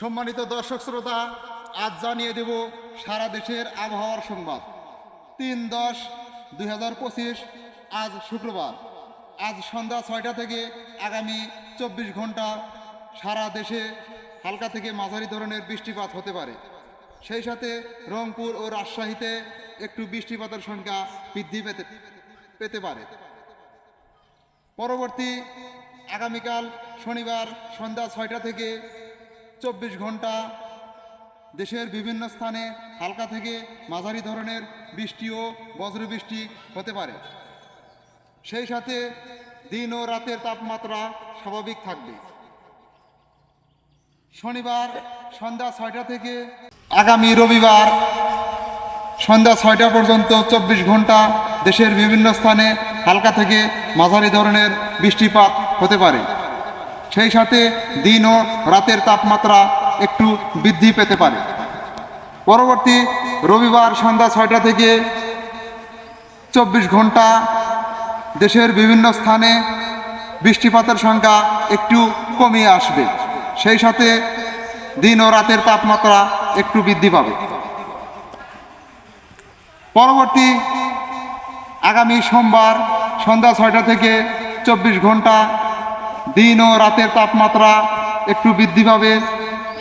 সম্মানিত দর্শক শ্রোতা, আজ জানিয়ে দেব সারা দেশের আবহাওয়ার সংবাদ। তিন দশ দুই আজ শুক্রবার। আজ সন্ধ্যা ছয়টা থেকে আগামী চব্বিশ ঘণ্টা সারা দেশে হালকা থেকে মাঝারি ধরনের বৃষ্টিপাত হতে পারে। সেই সাথে রংপুর ও রাজশাহীতে একটু বৃষ্টিপাতের সংখ্যা বৃদ্ধি পেতে পেতে পারে। পরবর্তী আগামীকাল শনিবার সন্ধ্যা ছয়টা থেকে চব্বিশ ঘণ্টা দেশের বিভিন্ন স্থানে হালকা থেকে মাঝারি ধরনের বৃষ্টি ও বজ্রবৃষ্টি হতে পারে। সেই সাথে দিন ও রাতের তাপমাত্রা স্বাভাবিক থাকবে। শনিবার সন্ধ্যা ছয়টা থেকে আগামী রবিবার সন্ধ্যা ছয়টা পর্যন্ত চব্বিশ ঘণ্টা দেশের বিভিন্ন স্থানে হালকা থেকে মাঝারি ধরনের বৃষ্টিপাত হতে পারে। সেই সাথে দিন ও রাতের তাপমাত্রা একটু বৃদ্ধি পেতে পারে। পরবর্তী রবিবার সন্ধ্যা ছয়টা থেকে চব্বিশ ঘণ্টা দেশের বিভিন্ন স্থানে বৃষ্টিপাতের সংখ্যা একটু কমিয়ে আসবে। সেই সাথে দিন ও রাতের তাপমাত্রা একটু বৃদ্ধি পাবে। পরবর্তী আগামী সোমবার সন্ধ্যা ছয়টা থেকে চব্বিশ ঘণ্টা দিন ও রাতের তাপমাত্রা একটু বৃদ্ধি পাবে।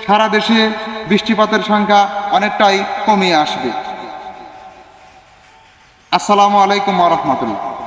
সারা দেশে বৃষ্টিপাতের সংখ্যা অনেকটাই কমিয়ে আসবে। আসসালামু আলাইকুম রহমতুল্লাহ।